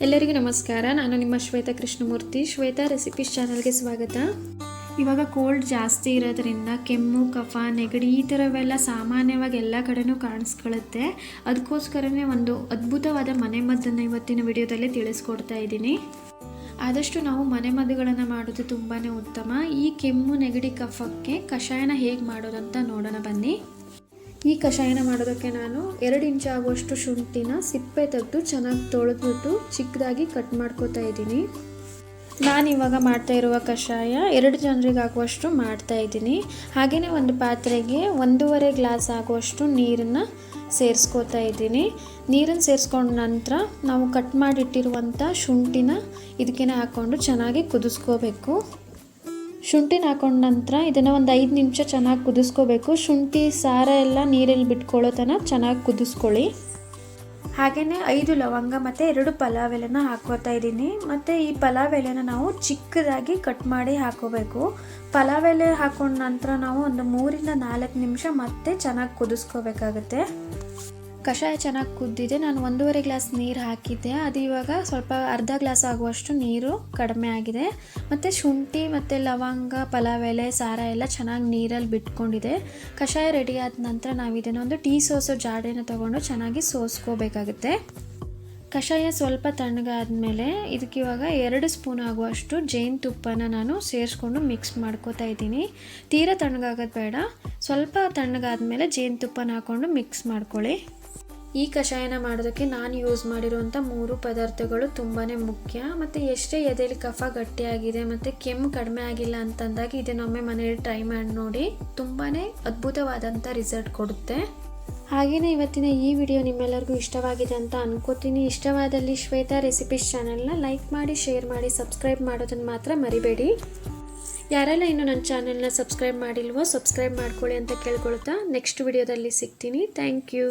ಎಲ್ಲರಿಗೂ ನಮಸ್ಕಾರ. ನಾನು ನಿಮ್ಮ ಶ್ವೇತಾ ಕೃಷ್ಣಮೂರ್ತಿ. ಶ್ವೇತಾ ರೆಸಿಪೀಸ್ ಚಾನಲ್ಗೆ ಸ್ವಾಗತ. ಇವಾಗ ಕೋಲ್ಡ್ ಜಾಸ್ತಿ ಇರೋದ್ರಿಂದ ಕೆಮ್ಮು, ಕಫ, ನೆಗಡಿ ಈ ಥರವೆಲ್ಲ ಸಾಮಾನ್ಯವಾಗಿ ಎಲ್ಲ ಕಡೆನೂ ಕಾಣಿಸ್ಕೊಳ್ಳುತ್ತೆ. ಅದಕ್ಕೋಸ್ಕರನೇ ಒಂದು ಅದ್ಭುತವಾದ ಮನೆಮದ್ದನ್ನು ಇವತ್ತಿನ ವಿಡಿಯೋದಲ್ಲಿ ತಿಳಿಸ್ಕೊಡ್ತಾ ಇದ್ದೀನಿ. ಆದಷ್ಟು ನಾವು ಮನೆಮದ್ದುಗಳನ್ನು ಮಾಡೋದು ತುಂಬಾ ಉತ್ತಮ. ಈ ಕೆಮ್ಮು, ನೆಗಡಿ, ಕಫಕ್ಕೆ ಕಷಾಯನ ಹೇಗೆ ಮಾಡೋದಂತ ನೋಡೋಣ ಬನ್ನಿ. ಈ ಕಷಾಯನ ಮಾಡೋದಕ್ಕೆ ನಾನು ಎರಡು ಇಂಚು ಆಗುವಷ್ಟು ಶುಂಠಿನ ಸಿಪ್ಪೆ ತೆಗೆದು ಚೆನ್ನಾಗಿ ತೊಳೆದ್ಬಿಟ್ಟು ಚಿಕ್ಕದಾಗಿ ಕಟ್ ಮಾಡ್ಕೋತಾ ಇದ್ದೀನಿ. ನಾನು ಇವಾಗ ಮಾಡ್ತಾ ಇರುವ ಕಷಾಯ ಎರಡು ಜನರಿಗೆ ಆಗುವಷ್ಟು ಮಾಡ್ತಾ ಇದ್ದೀನಿ. ಹಾಗೆಯೇ ಒಂದು ಪಾತ್ರೆಗೆ ಒಂದೂವರೆ ಗ್ಲಾಸ್ ಆಗುವಷ್ಟು ನೀರನ್ನು ಸೇರಿಸ್ಕೋತಾ ಇದ್ದೀನಿ. ನೀರನ್ನು ಸೇರಿಸ್ಕೊಂಡ ನಂತರ ನಾವು ಕಟ್ ಮಾಡಿಟ್ಟಿರುವಂಥ ಶುಂಠಿನ ಇದಕ್ಕೆ ಹಾಕ್ಕೊಂಡು ಚೆನ್ನಾಗಿ ಕುದಿಸ್ಕೋಬೇಕು. ಶುಂಠಿನ ಹಾಕೊಂಡ ನಂತರ ಇದನ್ನು ಒಂದು ಐದು ನಿಮಿಷ ಚೆನ್ನಾಗಿ ಕುದಿಸ್ಕೋಬೇಕು. ಶುಂಠಿ, ಸಾರ ಎಲ್ಲ ನೀರಲ್ಲಿ ಬಿಟ್ಕೊಳ್ಳೋ ತನಕ ಚೆನ್ನಾಗಿ ಕುದಿಸ್ಕೊಳ್ಳಿ. ಹಾಗೆಯೇ ಐದು ಲವಂಗ ಮತ್ತು ಎರಡು ಪಲಾವ್ ಎಲೆನ ಹಾಕೋತಾ ಇದ್ದೀನಿ. ಮತ್ತು ಈ ಪಲಾವ್ ಎಲೆನ ನಾವು ಚಿಕ್ಕದಾಗಿ ಕಟ್ ಮಾಡಿ ಹಾಕೋಬೇಕು. ಪಲಾವ್ ಎಲೆ ಹಾಕೊಂಡ ನಂತರ ನಾವು ಒಂದು ಮೂರಿಂದ ನಾಲ್ಕು ನಿಮಿಷ ಮತ್ತೆ ಚೆನ್ನಾಗಿ ಕುದಿಸ್ಕೋಬೇಕಾಗತ್ತೆ. ಕಷಾಯ ಚೆನ್ನಾಗಿ ಕುದ್ದಿದೆ. ನಾನು ಒಂದೂವರೆ ಗ್ಲಾಸ್ ನೀರು ಹಾಕಿದ್ದೆ. ಅದು ಇವಾಗ ಸ್ವಲ್ಪ ಅರ್ಧ ಗ್ಲಾಸ್ ಆಗುವಷ್ಟು ನೀರು ಕಡಿಮೆ ಆಗಿದೆ. ಮತ್ತು ಶುಂಠಿ ಮತ್ತು ಲವಂಗ ಪಲಾವ್ ಎಲೆ ಸಾರ ಎಲ್ಲ ಚೆನ್ನಾಗಿ ನೀರಲ್ಲಿ ಬಿಟ್ಕೊಂಡಿದೆ. ಕಷಾಯ ರೆಡಿ ಆದ ನಂತರ ನಾವು ಇದನ್ನೊಂದು ಟೀ ಸೋಸೋ ಜಾಡೆನ ತೊಗೊಂಡು ಚೆನ್ನಾಗಿ ಸೋಸ್ಕೋಬೇಕಾಗುತ್ತೆ. ಕಷಾಯ ಸ್ವಲ್ಪ ತಣ್ಣಗಾದ್ಮೇಲೆ ಇದಕ್ಕೆ ಇವಾಗ ಎರಡು ಸ್ಪೂನ್ ಆಗುವಷ್ಟು ಜೇನುತುಪ್ಪನ ನಾನು ಸೇರಿಸ್ಕೊಂಡು ಮಿಕ್ಸ್ ಮಾಡ್ಕೋತಾ ಇದ್ದೀನಿ. ತೀರಾ ತಣ್ಣಗಾಗೋದು ಬೇಡ. ಸ್ವಲ್ಪ ತಣ್ಣಗಾದ್ಮೇಲೆ ಜೇನುತುಪ್ಪನ ಹಾಕ್ಕೊಂಡು ಮಿಕ್ಸ್ ಮಾಡ್ಕೊಳ್ಳಿ. ಈ ಕಷಾಯನ ಮಾಡೋದಕ್ಕೆ ನಾನು ಯೂಸ್ ಮಾಡಿರುವಂಥ ಮೂರು ಪದಾರ್ಥಗಳು ತುಂಬಾ ಮುಖ್ಯ. ಮತ್ತು ಎಷ್ಟೇ ಎದೆಯಲ್ಲಿ ಕಫ ಗಟ್ಟಿಯಾಗಿದೆ, ಮತ್ತು ಕೆಮ್ಮು ಕಡಿಮೆ ಆಗಿಲ್ಲ ಅಂತಂದಾಗ ಇದನ್ನೊಮ್ಮೆ ಮನೆಯಲ್ಲಿ ಟ್ರೈ ಮಾಡಿ ನೋಡಿ ತುಂಬಾ ಅದ್ಭುತವಾದಂಥ ರಿಸಲ್ಟ್ ಕೊಡುತ್ತೆ. ಹಾಗೆಯೇ ಇವತ್ತಿನ ಈ ವಿಡಿಯೋ ನಿಮ್ಮೆಲ್ಲರಿಗೂ ಇಷ್ಟವಾಗಿದೆ ಅಂತ ಅನ್ಕೋತೀನಿ. ಇಷ್ಟವಾದಲ್ಲಿ ಶ್ವೇತಾ ರೆಸಿಪೀಸ್ ಚಾನಲ್ನ ಲೈಕ್ ಮಾಡಿ ಶೇರ್ ಮಾಡಿ ಸಬ್ಸ್ಕ್ರೈಬ್ ಮಾಡೋದನ್ನು ಮಾತ್ರ ಮರಿಬೇಡಿ. ಯಾರೆಲ್ಲ ಇನ್ನೂ ನನ್ನ ಚಾನಲ್ನ ಸಬ್ಸ್ಕ್ರೈಬ್ ಮಾಡಿಲ್ವೋ ಸಬ್ಸ್ಕ್ರೈಬ್ ಮಾಡ್ಕೊಳ್ಳಿ ಅಂತ ಕೇಳ್ಕೊಳ್ತಾ ನೆಕ್ಸ್ಟ್ ವಿಡಿಯೋದಲ್ಲಿ ಸಿಗ್ತೀನಿ. Thank you